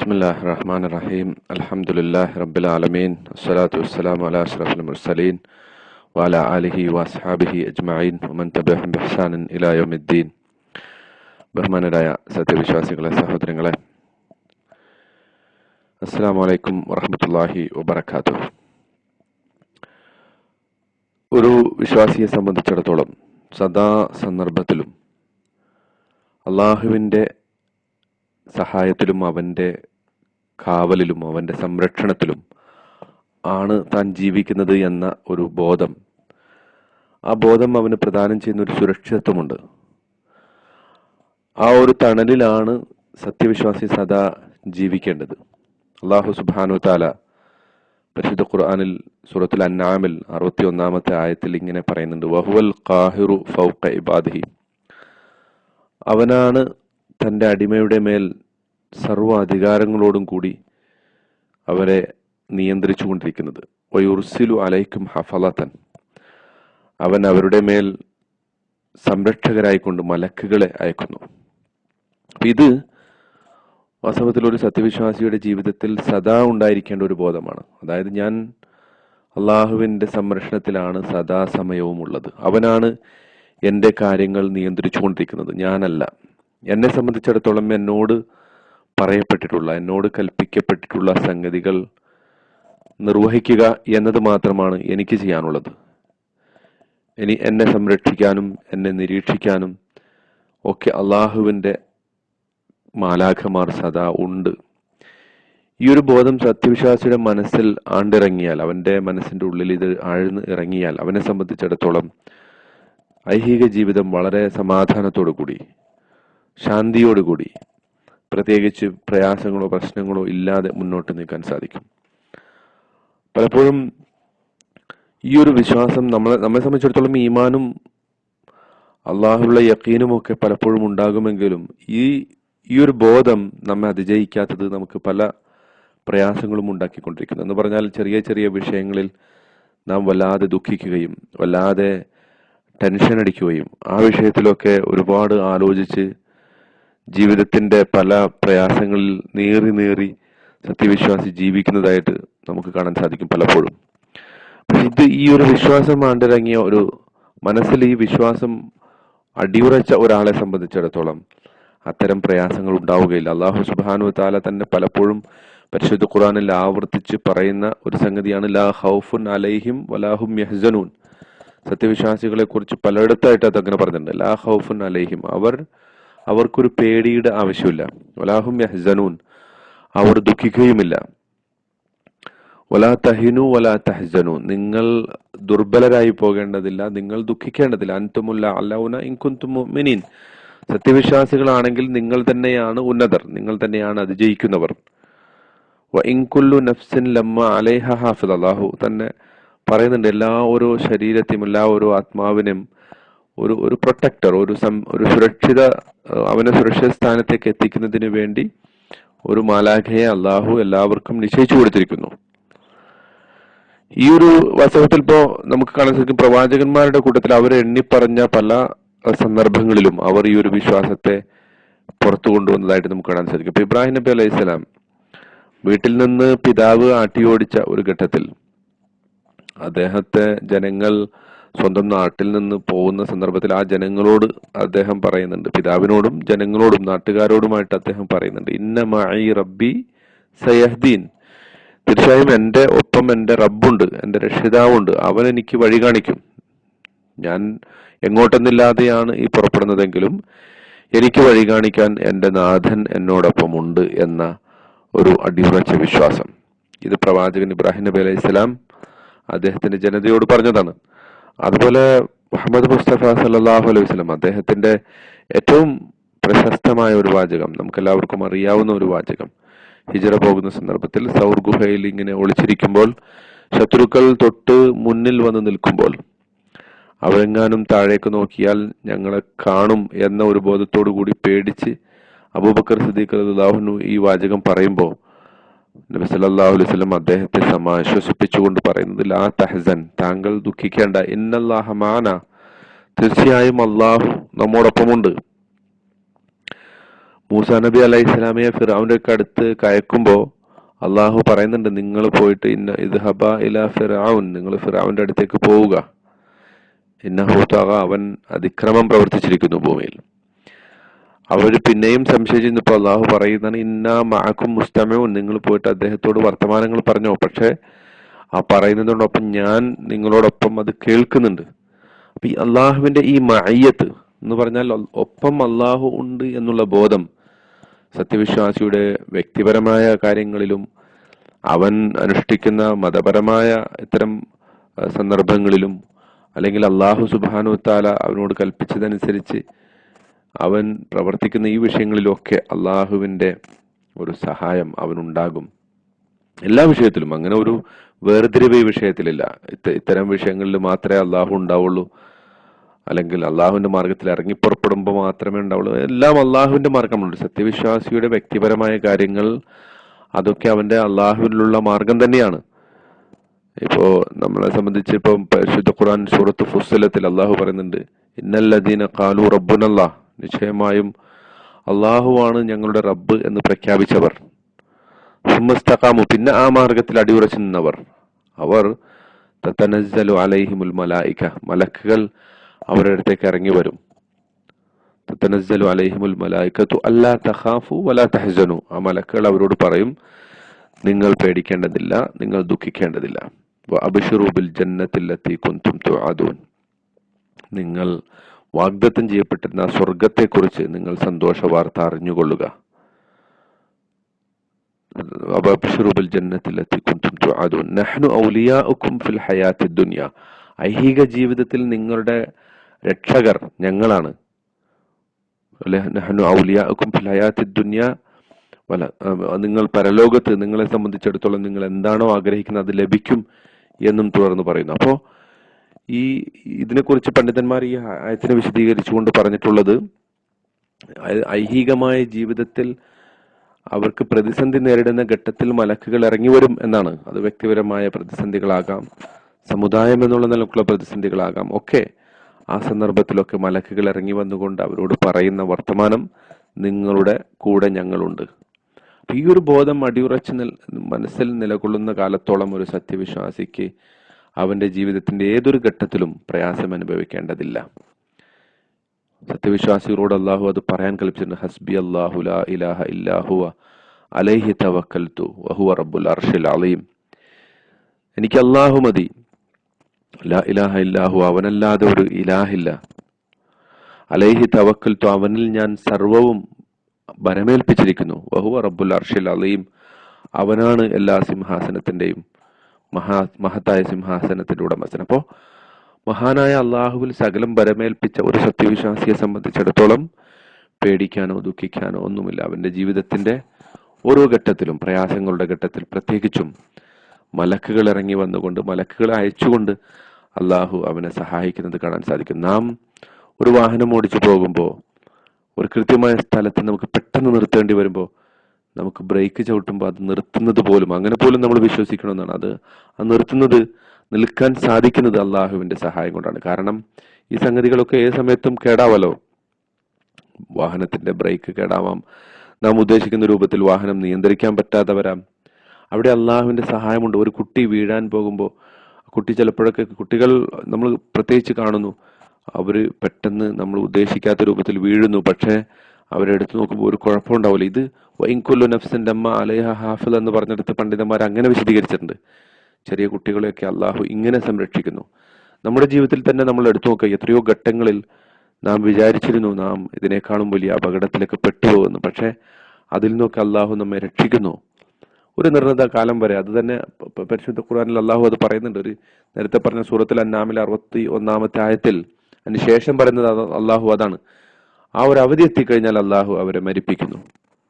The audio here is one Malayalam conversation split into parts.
بسم الله الرحمن الرحيم الحمد لله رب العالمين والصلاة والسلام على أشرف المرسلين وعلى آله وأصحابه أجمعين ومن تبعهم بإحسان إلى يوم الدين ബഹുമാനരായ സത്യവിശ്വാസികളെ സഹോദരങ്ങളെ അസ്സാം വലൈക്കും വറഹമത്തല്ലാഹി വബർക്കാത്തു ഒരു വിശ്വാസിയെ സംബന്ധിച്ചിടത്തോളം സദാ സന്ദർഭത്തിലും അള്ളാഹുവിൻ്റെ സഹായത്തിലും അവൻ്റെ കാവലിലും അവന്റെ സംരക്ഷണത്തിലും ആണ് താൻ ജീവിക്കുന്നത് എന്ന ഒരു ബോധം. ആ ബോധം അവന് പ്രദാനം ചെയ്യുന്ന ഒരു സുരക്ഷിതത്വമുണ്ട്. ആ ഒരു തണലിലാണ് സത്യവിശ്വാസി സദാ ജീവിക്കേണ്ടത്. അള്ളാഹു സുബാനു താല പരിശുദ്ധ ഖുർആാനിൽ സൂറത്തുൽ അന്നാമിൽ അറുപത്തി ഒന്നാമത്തെ ആയത്തിൽ ഇങ്ങനെ പറയുന്നുണ്ട് വഹുവൽ കാഹിറു ഫൗഖ ഇബാദിഹി. അവനാണ് തന്റെ അടിമയുടെ മേൽ സർവ അധികാരങ്ങളോടും കൂടി അവരെ നിയന്ത്രിച്ചു കൊണ്ടിരിക്കുന്നത് വയുർസിലു അലൈക്കും ഹഫലത്തൻ അവൻ അവരുടെ മേൽ സംരക്ഷകരായിക്കൊണ്ട് മലക്കുകളെ അയക്കുന്നു. ഇത് വാസ്തവത്തിൽ ഒരു സത്യവിശ്വാസിയുടെ ജീവിതത്തിൽ സദാ ഉണ്ടായിരിക്കേണ്ട ഒരു ബോധമാണ്. അതായത് ഞാൻ അള്ളാഹുവിന്റെ സംരക്ഷണത്തിലാണ് സദാസമയവും ഉള്ളത് അവനാണ് എന്റെ കാര്യങ്ങൾ നിയന്ത്രിച്ചുകൊണ്ടിരിക്കുന്നത്. ഞാനല്ല. എന്നെ സംബന്ധിച്ചിടത്തോളം എന്നോട് പറയപ്പെട്ടിട്ടുള്ള എന്നോട് കൽപ്പിക്കപ്പെട്ടിട്ടുള്ള സംഗതികൾ നിർവഹിക്കുക എന്നത് മാത്രമാണ് എനിക്ക് ചെയ്യാനുള്ളത്. ഇനി എന്നെ സംരക്ഷിക്കാനും എന്നെ നിരീക്ഷിക്കാനും ഒക്കെ അള്ളാഹുവിന്റെ മാലാഖമാർ സദാ ഉണ്ട്. ഈ ഒരു ബോധം സത്യവിശ്വാസിയുടെ മനസ്സിൽ ആണ്ടിറങ്ങിയാൽ അവന്റെ മനസ്സിന്റെ ഉള്ളിൽ ഇത് ആഴ്ന്ന് ഇറങ്ങിയാൽ അവനെ സംബന്ധിച്ചിടത്തോളം ഐഹിക ജീവിതം വളരെ സമാധാനത്തോടു കൂടി ശാന്തിയോടുകൂടി പ്രത്യേകിച്ച് പ്രയാസങ്ങളോ പ്രശ്നങ്ങളോ ഇല്ലാതെ മുന്നോട്ട് നീക്കാൻ സാധിക്കും. പലപ്പോഴും ഈ ഒരു വിശ്വാസം നമ്മളെ നമ്മെ സംബന്ധിച്ചിടത്തോളം ഈമാനും അള്ളാഹുള്ള യക്കീനും ഒക്കെ പലപ്പോഴും ഉണ്ടാകുമെങ്കിലും ഈ ഈ ഒരു ബോധം നമ്മെ അതിജയിക്കാത്തത് നമുക്ക് പല പ്രയാസങ്ങളും ഉണ്ടാക്കിക്കൊണ്ടിരിക്കുന്നു. എന്ന് പറഞ്ഞാൽ ചെറിയ ചെറിയ വിഷയങ്ങളിൽ നാം വല്ലാതെ ദുഃഖിക്കുകയും വല്ലാതെ ടെൻഷൻ അടിക്കുകയും ആ വിഷയത്തിലൊക്കെ ഒരുപാട് ആലോചിച്ച് ജീവിതത്തിന്റെ പല പ്രയാസങ്ങളിൽ നേറി നേറി സത്യവിശ്വാസി ജീവിക്കുന്നതായിട്ട് നമുക്ക് കാണാൻ സാധിക്കും പലപ്പോഴും. പക്ഷെ ഇത് ഈ ഒരു വിശ്വാസം ആണ്ടിറങ്ങിയ ഒരു മനസ്സിൽ ഈ വിശ്വാസം അടിയുറച്ച ഒരാളെ സംബന്ധിച്ചിടത്തോളം അത്തരം പ്രയാസങ്ങൾ ഉണ്ടാവുകയില്ല. അള്ളാഹു സുബാനു താല തന്നെ പലപ്പോഴും പരിശുദ്ധ ഖുറാനിൽ ആവർത്തിച്ച് പറയുന്ന ഒരു സംഗതിയാണ് ലാ ഹൗഫുൻ അലൈഹിം വലാഹും യഹ്സനൂൻ. സത്യവിശ്വാസികളെ കുറിച്ച് പലയിടത്തായിട്ട് അത് അങ്ങനെ പറഞ്ഞിട്ടുണ്ട്. ലാ ഹൗഫുൻ അലൈഹിം. അവർ അവർക്കൊരു പേടിയുടെ ആവശ്യമില്ല. വലാഹും യഹ്സനൂൻ. അവർ ദുഃഖിക്കുകയുമില്ല. വലാ തഹിനു വലാ തഹ്സനു. നിങ്ങൾ ദുർബലരായി പോകേണ്ടതില്ല നിങ്ങൾ ദുഃഖിക്കേണ്ടതില്ല. അൻതുമുല്ല അല്ലൗന ഇൻകുന്തുമിനീൻ സത്യവിശ്വാസികളാണെങ്കിൽ നിങ്ങൾ തന്നെയാണ് ഉന്നതർ നിങ്ങൾ തന്നെയാണ് അതിജയിക്കുന്നവർ. ഇൻകുല്ലു നഫ്സിൻ ലമ്മ അലൈഹ ഹാഫിദ്. അള്ളാഹു തന്നെ പറയുന്നുണ്ട് എല്ലാ ഓരോ ശരീരത്തെയും എല്ലാ ഓരോ ആത്മാവിനും ഒരു ഒരു പ്രൊട്ടക്ടർ ഒരു സം ഒരു സുരക്ഷിത അവനെ സുരക്ഷിത സ്ഥാനത്തേക്ക് എത്തിക്കുന്നതിന് വേണ്ടി ഒരു മാലാഖയെ അള്ളാഹു എല്ലാവർക്കും നിശ്ചയിച്ചു കൊടുത്തിരിക്കുന്നു. ഈ ഒരു വാസ്തവത്തിൽ ഇപ്പോ നമുക്ക് കാണാൻ സാധിക്കും പ്രവാചകന്മാരുടെ കൂട്ടത്തിൽ അവർ എണ്ണിപ്പറഞ്ഞ പല സന്ദർഭങ്ങളിലും അവർ ഈ ഒരു വിശ്വാസത്തെ പുറത്തു കൊണ്ടുവന്നതായിട്ട് നമുക്ക് കാണാൻ സാധിക്കും. ഇപ്പൊ ഇബ്രാഹിം നബി അലൈഹി സ്വലാം വീട്ടിൽ നിന്ന് പിതാവ് ആട്ടിയോടിച്ച ഒരു ഘട്ടത്തിൽ അദ്ദേഹത്തെ ജനങ്ങൾ സ്വന്തം നാട്ടിൽ നിന്ന് പോകുന്ന സന്ദർഭത്തിൽ ആ ജനങ്ങളോട് അദ്ദേഹം പറയുന്നുണ്ട്. പിതാവിനോടും ജനങ്ങളോടും നാട്ടുകാരോടുമായിട്ട് അദ്ദേഹം പറയുന്നുണ്ട്. ഇന്ന മായി റബ്ബി സയഹ്ദീൻ. തീർച്ചയായും എന്റെ ഒപ്പം എന്റെ റബ്ബുണ്ട് എന്റെ രക്ഷിതാവുണ്ട്. അവൻ എനിക്ക് വഴി കാണിക്കും. ഞാൻ എങ്ങോട്ടെന്നില്ലാതെയാണ് ഈ പുറപ്പെടുന്നതെങ്കിലും എനിക്ക് വഴി കാണിക്കാൻ എന്റെ നാഥൻ എന്നോടൊപ്പമുണ്ട് എന്ന ഒരു അടിയുറച്ച വിശ്വാസം. ഇത് പ്രവാചകൻ ഇബ്രാഹിം നബി അലൈഹി സ്വലാം അദ്ദേഹത്തിന്റെ ജനതയോട് പറഞ്ഞതാണ്. അതുപോലെ മുഹമ്മദ് മുസ്തഫ സല്ലാഹു അലൈഹി വസ്ലം അദ്ദേഹത്തിന്റെ ഏറ്റവും പ്രശസ്തമായ ഒരു വാചകം നമുക്കെല്ലാവർക്കും അറിയാവുന്ന ഒരു വാചകം. ഹിജറ പോകുന്ന സന്ദർഭത്തിൽ സൗർ ഗുഹയിൽ ഇങ്ങനെ ഒളിച്ചിരിക്കുമ്പോൾ ശത്രുക്കൾ തൊട്ട് മുന്നിൽ വന്ന് നിൽക്കുമ്പോൾ അവരെങ്ങാനും താഴേക്ക് നോക്കിയാൽ ഞങ്ങളെ കാണും എന്ന ഒരു ബോധത്തോടു കൂടി പേടിച്ച് അബൂബക്കർ സിദ്ദീഖ് അള്ളാഹുനു ഈ വാചകം പറയുമ്പോൾ നബി സല്ലല്ലാഹു അലൈഹി സ്വലം അദ്ദേഹത്തെ സമാശ്വസിപ്പിച്ചുകൊണ്ട് പറയുന്നത് ലാ തഹസൻ താങ്കൾ ദുഃഖിക്കേണ്ട. ഇന്നല്ലാഹമാന തീർച്ചയായും അള്ളാഹു നമ്മോടൊപ്പമുണ്ട്. മൂസ നബി അലൈഹി സ്വലാമിയെ ഫിറാവിന്റെ ഒക്കെ അടുത്ത് കയക്കുമ്പോൾ അള്ളാഹു പറയുന്നുണ്ട് നിങ്ങൾ പോയിട്ട് ഇന്ന ഇത് ഹബ ഇല ഫിറാവുൻ നിങ്ങൾ ഫിറാവിന്റെ അടുത്തേക്ക് പോവുക. ഇന്ന ഹൂത്താക അവൻ അതിക്രമം പ്രവർത്തിച്ചിരിക്കുന്നു ഭൂമിയിൽ. അവർ പിന്നെയും സംശയിച്ചിരുന്നപ്പോൾ അള്ളാഹു പറയുന്നതാണ് ഇന്ന മാക്കും മുസ്തമയവും നിങ്ങൾ പോയിട്ട് അദ്ദേഹത്തോട് വർത്തമാനങ്ങൾ പറഞ്ഞോ. പക്ഷേ ആ പറയുന്നതിനോടൊപ്പം ഞാൻ നിങ്ങളോടൊപ്പം അത് കേൾക്കുന്നുണ്ട്. അപ്പൊ ഈ അള്ളാഹുവിന്റെ ഈ മയ്യത്ത് എന്ന് പറഞ്ഞാൽ ഒപ്പം അള്ളാഹു ഉണ്ട് എന്നുള്ള ബോധം സത്യവിശ്വാസിയുടെ വ്യക്തിപരമായ കാര്യങ്ങളിലും അവൻ അനുഷ്ഠിക്കുന്ന മതപരമായ ഇത്തരം സന്ദർഭങ്ങളിലും അല്ലെങ്കിൽ അള്ളാഹു സുബാനു താല അവനോട് കൽപ്പിച്ചതനുസരിച്ച് അവൻ പ്രവർത്തിക്കുന്ന ഈ വിഷയങ്ങളിലൊക്കെ അള്ളാഹുവിന്റെ ഒരു സഹായം അവനുണ്ടാകും. എല്ലാ വിഷയത്തിലും അങ്ങനെ ഒരു വേർതിരിവ് ഈ വിഷയത്തിലില്ല. ഇത്ത- ഇത്തരം വിഷയങ്ങളിൽ മാത്രമേ അള്ളാഹു ഉണ്ടാവുള്ളൂ. അല്ലെങ്കിൽ അള്ളാഹുവിന്റെ മാർഗത്തിൽ ഇറങ്ങി പുറപ്പെടുമ്പോൾ മാത്രമേ ഉണ്ടാവുള്ളൂ. എല്ലാം അള്ളാഹുവിന്റെ മാർഗമുണ്ട് സത്യവിശ്വാസിയുടെ വ്യക്തിപരമായ കാര്യങ്ങൾ അതൊക്കെ അവന്റെ അള്ളാഹുവിനുള്ള മാർഗം തന്നെയാണ്. ഇപ്പോ നമ്മളെ സംബന്ധിച്ച് ഇപ്പം പരിശുദ്ധ ഖുർആൻ സൂറത്ത് ഫുസ്സലത്തിൽ അള്ളാഹു പറയുന്നുണ്ട് ഇന്നല്ലദീന കാലു റബ്ബുനല്ലാ നിശ്ചയമായും അള്ളാഹുവാണ് ഞങ്ങളുടെ റബ്ബ് എന്ന് പ്രഖ്യാപിച്ചവർ. സുമസ്തഖാമു പിന്നെ ആ മാർഗത്തിൽ അടിയുറച്ചു നിന്നവർ. അവർ തത്തനസ്സലു അലൈഹിമുൽ മലായിക മലക്കുകൾ അവരുടെ അടുത്തേക്ക് ഇറങ്ങി വരും തത്തനസ്സലു അലൈഹിമുൽ മലായിക്കത്തു അല്ലാ തഖാഫു വലാ തഹജനു ആ മലക്കുകൾ അവരോട് പറയും നിങ്ങൾ പേടിക്കേണ്ടതില്ല നിങ്ങൾ ദുഃഖിക്കേണ്ടതില്ല. അബിഷുറു ബിൽ ജന്നത്തിലെത്തി കുന്തും തുആദൂൻ. നിങ്ങൾ വാഗ്ദത്തം ചെയ്യപ്പെട്ടിരുന്ന സ്വർഗത്തെക്കുറിച്ച് നിങ്ങൾ സന്തോഷ വാർത്ത അറിഞ്ഞുകൊള്ളുക കുന്തും നഹ്നു ഔലിയാഉക്കും ഫിൽ ഹയാത്തി ഐഹിക ജീവിതത്തിൽ നിങ്ങളുടെ രക്ഷകർ ഞങ്ങളാണ്. നഹ്നു ഔലിയാഉക്കും ഫിൽ ഹയാത്തി നിങ്ങൾ പരലോകത്ത് നിങ്ങളെ സംബന്ധിച്ചിടത്തോളം നിങ്ങൾ എന്താണോ ആഗ്രഹിക്കുന്നത് അത് ലഭിക്കും എന്നും തുടർന്ന് പറയുന്നു. അപ്പോൾ ഈ ഇതിനെക്കുറിച്ച് പണ്ഡിതന്മാർ ഈ ആയത്തിനെ വിശദീകരിച്ചുകൊണ്ട് പറഞ്ഞിട്ടുള്ളത് ഐഹികമായ ജീവിതത്തിൽ അവർക്ക് പ്രതിസന്ധി നേരിടുന്ന ഘട്ടത്തിൽ മലക്കുകൾ ഇറങ്ങി വരും എന്നാണ്. അത് വ്യക്തിപരമായ പ്രതിസന്ധികളാകാം സമുദായം എന്നുള്ള നിലക്കുള്ള പ്രതിസന്ധികളാകാം. ഒക്കെ ആ സന്ദർഭത്തിലൊക്കെ മലക്കുകൾ ഇറങ്ങി വന്നുകൊണ്ട് അവരോട് പറയുന്ന വർത്തമാനം നിങ്ങളുടെ കൂടെ ഞങ്ങളുണ്ട്. ഈ ഒരു ബോധം അടിയുറച്ച് മനസ്സിൽ നിലകൊള്ളുന്ന കാലത്തോളം ഒരു സത്യവിശ്വാസിക്ക് അവന്റെ ജീവിതത്തിന്റെ ഏതൊരു ഘട്ടത്തിലും പ്രയാസം അനുഭവിക്കേണ്ടതില്ല. സത്യവിശ്വാസികളോട് അള്ളാഹു അത് പറയാൻ കൽപ്പിച്ചിട്ടുണ്ട്. ഹസ്ബി അള്ളാഹു ലാ ഇലാഹ ഇല്ലാഹുവ അലൈഹി തവക്കൽത്തു വഹുവ റബ്ബുൽ അർഷിൽ അലീം. എനിക്ക് അള്ളാഹു മതി. ലാ ഇലാഹ ഇല്ലാഹു അവനല്ലാതെ ഒരു ഇലാഹില്ല അലൈഹി തവക്കൽത്തു അവനിൽ ഞാൻ സർവവും ബരമേൽപ്പിച്ചിരിക്കുന്നു വഹുവ റബ്ബുൽ അർഷിൽ അലീം. അവനാണ് എല്ലാ സിംഹാസനത്തിന്റെയും. മഹാ മഹത്തായ സിംഹാസനത്തിന്റെ ഉടമസ്ഥൻ അപ്പോ മഹാനായ അള്ളാഹുവിൽ സകലം വരമേൽപ്പിച്ച ഒരു സത്യവിശ്വാസിയെ സംബന്ധിച്ചിടത്തോളം പേടിക്കാനോ ദുഃഖിക്കാനോ ഒന്നുമില്ല. അവന്റെ ജീവിതത്തിന്റെ ഓരോ ഘട്ടത്തിലും പ്രയാസങ്ങളുടെ ഘട്ടത്തിൽ പ്രത്യേകിച്ചും മലക്കുകൾ ഇറങ്ങി വന്നുകൊണ്ട് മലക്കുകൾ അയച്ചുകൊണ്ട് അള്ളാഹു അവനെ സഹായിക്കുന്നത് കാണാൻ സാധിക്കും. നാം ഒരു വാഹനം ഓടിച്ചു പോകുമ്പോൾ ഒരു കൃത്യമായ സ്ഥലത്ത് നമുക്ക് പെട്ടെന്ന് നിർത്തേണ്ടി വരുമ്പോൾ നമുക്ക് ബ്രേക്ക് ചവിട്ടുമ്പോൾ അത് നിർത്തുന്നത് പോലും അങ്ങനെ പോലും നമ്മൾ വിശ്വസിക്കണമെന്നാണ്. അത് ആ നിർത്തുന്നത് നിൽക്കാൻ സാധിക്കുന്നത് അള്ളാഹുവിന്റെ സഹായം കൊണ്ടാണ്. കാരണം ഈ സംഗതികളൊക്കെ ഏത് സമയത്തും കേടാവല്ലോ? വാഹനത്തിന്റെ ബ്രേക്ക് കേടാവാം. നാം ഉദ്ദേശിക്കുന്ന രൂപത്തിൽ വാഹനം നിയന്ത്രിക്കാൻ പറ്റാതെ വരാം അവിടെ അള്ളാഹുവിന്റെ സഹായമുണ്ട്. ഒരു കുട്ടി വീഴാൻ പോകുമ്പോൾ കുട്ടി ചിലപ്പോഴൊക്കെ കുട്ടികൾ നമ്മൾ പ്രത്യേകിച്ച് കാണുന്നു. അവർ പെട്ടെന്ന് നമ്മൾ ഉദ്ദേശിക്കാത്ത രൂപത്തിൽ വീഴുന്നു. പക്ഷേ അവരെടുത്ത് നോക്കുമ്പോൾ ഒരു കുഴപ്പമുണ്ടാവില്ല. ഇത് വൈൻകൊല്ലു നഫ്സിന്റെ അമ്മ അലൈഹ ഹാഫിൽ എന്ന് പറഞ്ഞെടുത്ത് പണ്ഡിതന്മാർ അങ്ങനെ വിശദീകരിച്ചിട്ടുണ്ട്. ചെറിയ കുട്ടികളെയൊക്കെ അള്ളാഹു ഇങ്ങനെ സംരക്ഷിക്കുന്നു. നമ്മുടെ ജീവിതത്തിൽ തന്നെ നമ്മൾ എടുത്തു നോക്കുക എത്രയോ ഘട്ടങ്ങളിൽ നാം വിചാരിച്ചിരുന്നു നാം ഇതിനേക്കാളും വലിയ അപകടത്തിലേക്ക് പെട്ടുപോകുന്നു. പക്ഷേ അതിൽ നിന്നൊക്കെ അള്ളാഹു നമ്മെ രക്ഷിക്കുന്നു. ഒരു നിർണത കാലം വരെ അത് തന്നെ പരിശുദ്ധ ഖുർആനിൽ അള്ളാഹു അത് പറയുന്നുണ്ട്. ഒരു നേരത്തെ പറഞ്ഞ സൂറത്തിൽ അന്നാമിൽ അറുപത്തി ഒന്നാമത്തെ ആയത്തിൽ അതിന് ശേഷം പറയുന്നത് അള്ളാഹു അതാണ്. ആ ഒരു അവധി എത്തിക്കഴിഞ്ഞാൽ അള്ളാഹു അവരെ മരിപ്പിക്കുന്നു.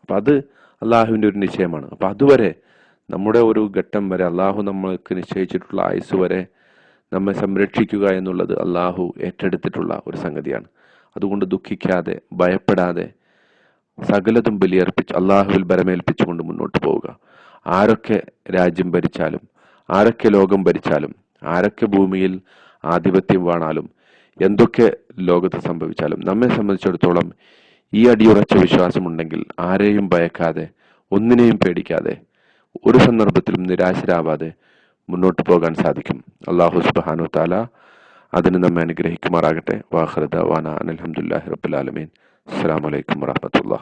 അപ്പൊ അത് അള്ളാഹുവിന്റെ ഒരു നിശ്ചയമാണ്. അപ്പൊ അതുവരെ നമ്മുടെ ഒരു ഘട്ടം വരെ അള്ളാഹു നമ്മൾക്ക് നിശ്ചയിച്ചിട്ടുള്ള ആയുസ് വരെ നമ്മെ സംരക്ഷിക്കുക എന്നുള്ളത് അള്ളാഹു ഏറ്റെടുത്തിട്ടുള്ള ഒരു സംഗതിയാണ്. അതുകൊണ്ട് ദുഃഖിക്കാതെ ഭയപ്പെടാതെ സകലതും ബലിയർപ്പിച്ച് അള്ളാഹുവിൽ ബരമേൽപ്പിച്ചുകൊണ്ട് മുന്നോട്ട് പോവുക. ആരൊക്കെ രാജ്യം ഭരിച്ചാലും ആരൊക്കെ ലോകം ഭരിച്ചാലും ആരൊക്കെ ഭൂമിയിൽ ആധിപത്യം വാണാലും എന്തൊക്കെ ലോകത്ത് സംഭവിച്ചാലും നമ്മെ സംബന്ധിച്ചിടത്തോളം ഈ അടിയുറച്ച വിശ്വാസമുണ്ടെങ്കിൽ ആരെയും ഭയക്കാതെ ഒന്നിനെയും പേടിക്കാതെ ഒരു സന്ദർഭത്തിലും നിരാശരാവാതെ മുന്നോട്ട് പോകാൻ സാധിക്കും. അള്ളാഹു സുബാനു താല അതിന് നമ്മെ അനുഗ്രഹിക്കുമാറാകട്ടെ. വാഹൃദ വാന അലഹമുല്ലാഹി റബുലാലമീൻ അസ്സാം വലൈക്കും വാഹമത്തുള്ള